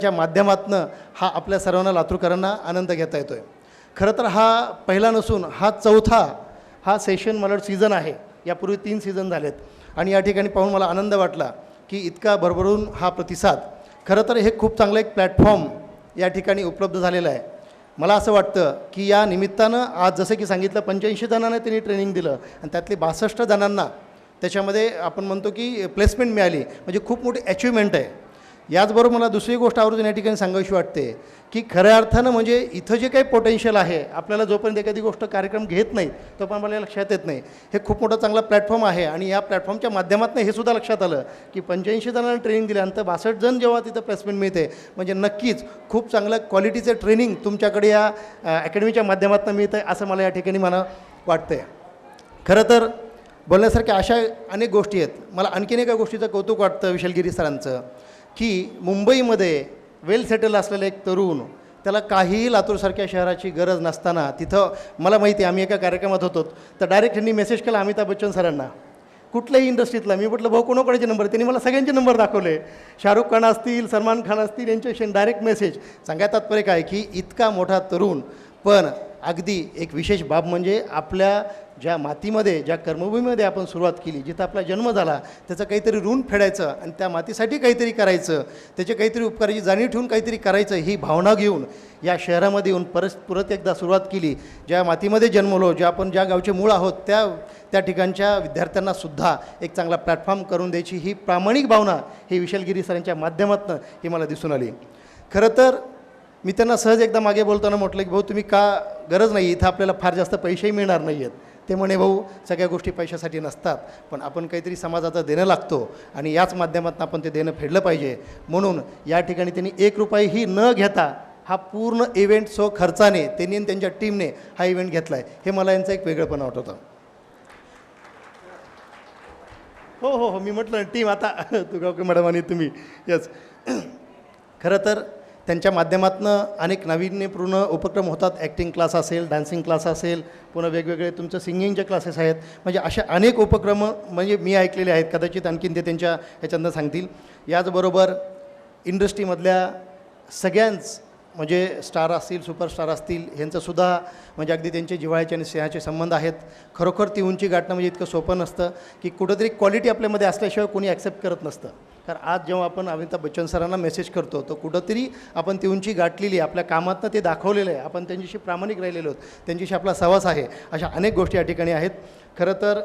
च्या माध्यमातनं हा आपल्या सर्वांना लातूरकरांना आनंद घेता येतो आहे खरं तर हा पहिला नसून हा चौथा हा सेशन मला सीझन आहे. यापूर्वी तीन सीझन झालेत. आणि या ठिकाणी पाहून मला आनंद वाटला की इतका भरभरून हा प्रतिसाद. खरं तर हे खूप चांगलं एक प्लॅटफॉर्म या ठिकाणी उपलब्ध झालेलं आहे. मला असं वाटतं की या निमित्तानं आज जसं की सांगितलं पंच्याऐंशी जणांना त्यांनी ट्रेनिंग दिलं आणि त्यातले बासष्ट जणांना त्याच्यामध्ये आपण म्हणतो की प्लेसमेंट मिळाली. म्हणजे खूप मोठी अचिव्हमेंट आहे. याचबरोबर मला दुसरी गोष्ट आवर्जून या ठिकाणी सांगावीशी वाटते की खऱ्या अर्थानं म्हणजे इथं जे काही पोटेन्शियल आहे आपल्याला जोपर्यंत एखादी गोष्ट कार्यक्रम घेत नाही तोपर्यंत मला लक्षात येत नाही. हे खूप मोठा चांगला प्लॅटफॉर्म आहे आणि या प्लॅटफॉर्मच्या माध्यमातून हे सुद्धा लक्षात आलं की पंच्याऐंशी जणांना ट्रेनिंग दिल्यानंतर बासष्ट जण जेव्हा तिथं प्लेसमेंट मिळते म्हणजे नक्कीच खूप चांगलं क्वालिटीचं ट्रेनिंग तुमच्याकडे या अकॅडमीच्या माध्यमातून मिळतं आहे असं मला या ठिकाणी मला वाटतं आहे खरं तर बोलण्यासारख्या अशा अनेक गोष्टी आहेत. मला आणखीन एका गोष्टीचं कौतुक वाटतं विशालगिरी सरांचं. की मुंबईमध्ये वेल सेटल असलेला एक तरुण त्याला काहीही लातूरसारख्या शहराची गरज नसताना तिथं मला माहिती आहे आम्ही एका कार्यक्रमात होतो तर डायरेक्ट त्यांनी मेसेज केला अमिताभ बच्चन सरांना. कुठल्याही इंडस्ट्रीतला मी म्हटलं भाऊ कोणाकोणाचे नंबर त्यांनी मला सगळ्यांचे नंबर दाखवले. शाहरुख खान असतील सलमान खान असतील यांच्याशी डायरेक्ट मेसेज सांगायला तात्पर्य काय की इतका मोठा तरुण पण अगदी एक विशेष बाब म्हणजे आपल्या ज्या मातीमध्ये ज्या कर्मभूमीमध्ये आपण सुरुवात केली जिथं आपला जन्म झाला त्याचं काहीतरी ऋण फेडायचं आणि त्या मातीसाठी काहीतरी करायचं त्याचे काहीतरी उपकाराची जाणीव ठेवून काहीतरी करायचं ही भावना घेऊन या शहरामध्ये येऊन परत परत एकदा सुरुवात केली. ज्या मातीमध्ये जन्मलो ज्या आपण ज्या गावचे मूळ आहोत त्या त्या ठिकाणच्या विद्यार्थ्यांनासुद्धा एक चांगला प्लॅटफॉर्म करून द्यायची ही प्रामाणिक भावना ही विशालगिरी सरांच्या माध्यमातून ही मला दिसून आली. खरं तर मी त्यांना सहज एकदा मागे बोलताना म्हटलं की भाऊ तुम्ही का गरज नाही इथं आपल्याला फार जास्त पैसेही मिळणार नाही आहेत ते म्हणे भाऊ सगळ्या गोष्टी पैशासाठी नसतात पण आपण काहीतरी समाजाचं देणं लागतो आणि याच माध्यमातून आपण ते देणं फेडलं पाहिजे. म्हणून या ठिकाणी त्यांनी एक रुपयाही न घेता हा पूर्ण इव्हेंट सो खर्चाने त्यांनी आणि त्यांच्या टीमने हा इव्हेंट घेतला आहे हे मला यांचं एक वेगळंपण वाटतं हो हो हो मी म्हटलं टीम आता तुगावकर मॅडम आणि तुम्ही. यस खरं तर त्यांच्या माध्यमातून अनेक नाविन्यपूर्ण उपक्रम होतात. ॲक्टिंग क्लास असेल डान्सिंग क्लास असेल पुन्हा वेगवेगळे तुमचं सिंगिंगचे क्लासेस आहेत. म्हणजे अशा अनेक उपक्रम म्हणजे मी ऐकलेले आहेत. कदाचित आणखीन ते त्यांच्या ह्याच्यातनं सांगतील. याचबरोबर इंडस्ट्रीमधल्या सगळ्यांच म्हणजे स्टार असतील सुपरस्टार असतील ह्यांचंसुद्धा म्हणजे अगदी त्यांचे जिव्हाळ्याचे आणि स्नेहाचे संबंध आहेत. खरोखर ती उंची गाठणं म्हणजे इतकं सोपं नसतं की कुठंतरी क्वालिटी आपल्यामध्ये असल्याशिवाय कोणी ॲक्सेप्ट करत नसतं. कारण आज जेव्हा आपण अमिताभ बच्चन सरांना मेसेज करतो तर कुठंतरी आपण ती उंची गाठलेली आपल्या कामातनं ते दाखवलेलं आहे. आपण त्यांच्याशी प्रामाणिक राहिलेलो आहोत त्यांच्याशी आपला सहवास आहे अशा अनेक गोष्टी या ठिकाणी आहेत. खरं तर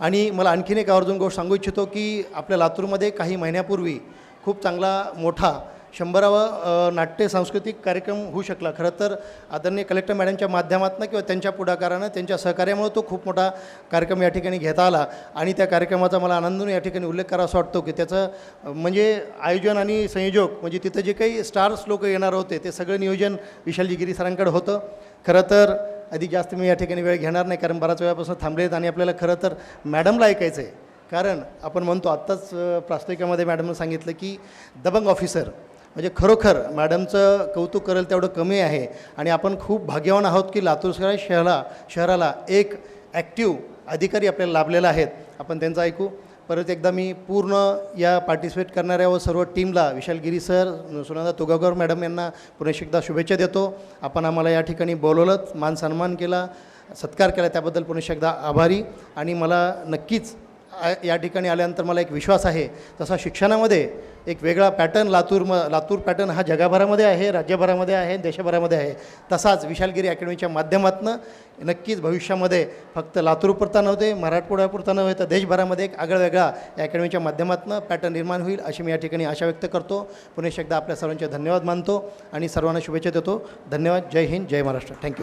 आणि मला आणखीन एक आवर्जून गोष्ट सांगू इच्छितो की आपल्या लातूरमध्ये काही महिन्यापूर्वी खूप चांगला मोठा शंभरावा नाट्य सांस्कृतिक कार्यक्रम होऊ शकला. खरं तर आदरणीय कलेक्टर मॅडमच्या माध्यमातून किंवा त्यांच्या पुढाकारानं त्यांच्या सहकार्यामुळे तो खूप मोठा कार्यक्रम या ठिकाणी घेता आला. आणि त्या कार्यक्रमाचा मला आनंदून या ठिकाणी उल्लेख करावा वाटतो की त्याचं म्हणजे आयोजन आणि संयोजक म्हणजे तिथं जे काही स्टार्स लोक येणार होते ते सगळं नियोजन विशालजी गिरी सरांकडे होतं. खरं तर अधिक जास्त मी या ठिकाणी वेळ घेणार नाही कारण बराच वेळापासून थांबलेत आणि आपल्याला खरं तर मॅडमला ऐकायचं आहे. कारण आपण म्हणतो आत्ताच प्रास्ताविकामध्ये मॅडमनं सांगितलं की दबंग ऑफिसर. म्हणजे खरोखर मॅडमचं कौतुक करेल तेवढं कमी आहे. आणि आपण खूप भाग्यवान आहोत की लातूर शहराला शहराला एक ॲक्टिव्ह अधिकारी आपल्याला लाभलेला आहेत. आपण त्यांचं ऐकू. परत एकदा मी पूर्ण या पार्टिसिपेट करणाऱ्या व सर्व टीमला विशालगिरी सर सुनंदा तुगावकर मॅडम यांना पुन्हा एकदा शुभेच्छा देतो. आपण आम्हाला या ठिकाणी बोलवलं मान सन्मान केला सत्कार केला त्याबद्दल पुन्हा एकदा आभारी. आणि मला नक्कीच या ठिकाणी आल्यानंतर मला एक विश्वास आहे तसा शिक्षणामध्ये एक वेगळा पॅटर्न लातूर म लातूर पॅटर्न हा जगाभरामध्ये आहे राज्यभरामध्ये आहे देशभरामध्ये आहे तसाच विशालगिरी अकॅडमीच्या माध्यमातून नक्कीच भविष्यामध्ये फक्त लातूरपुरता नव्हते मराठवाड्यापुरता नव्हे तर देशभरामध्ये एक आगळवेगळा या अकॅडमीच्या माध्यमातून पॅटर्न निर्माण होईल अशी मी या ठिकाणी आशा व्यक्त करतो. पुन्हा एकदा आपल्या सर्वांचे धन्यवाद मानतो आणि सर्वांना शुभेच्छा देतो. धन्यवाद. जय हिंद. जय महाराष्ट्र. Thank you